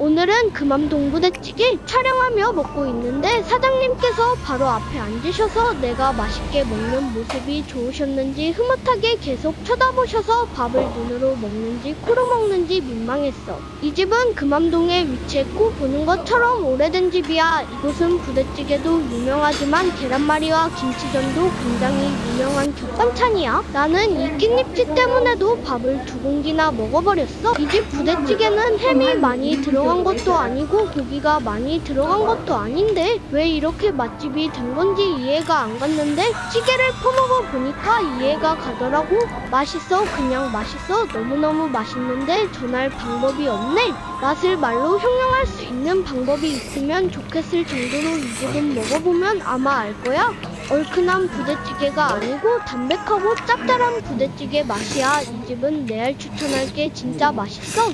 오늘은 금암동 부대찌개 촬영하며 먹고 있는데 사장님께서 바로 앞에 앉으셔서 내가 맛있게 먹는 모습이 좋으셨는지 흐뭇하게 계속 쳐다보셔서 밥을 눈으로 먹는지 코로 먹는지 민망했어. 이 집은 금암동에 위치했고 보는 것처럼 오래된 집이야. 이곳은 부대찌개도 유명하지만 계란말이와 김치전도 굉장히 유명 한 곁반찬이야. 나는 이 깻잎지 때문에도 밥을 두 공기나 먹어버렸어. 이 집 부대찌개는 햄이 많이 들어간 것도 아니고 고기가 많이 들어간 것도 아닌데 왜 이렇게 맛집이 된 건지 이해가 안 갔는데 찌개를 퍼먹어 보니까 이해가 가더라고. 맛있어, 그냥 맛있어. 너무너무 맛있는데 전할 방법이 없네. 맛을 말로 형용할 수 있는 방법이 있으면 좋겠을 정도로 이 집은 먹어보면 아마 알 거야. 얼큰한 부대찌개가 아니고 담백하고 짭짤한 부대찌개 맛이야. 이 집은 내일 추천할게. 진짜 맛있어.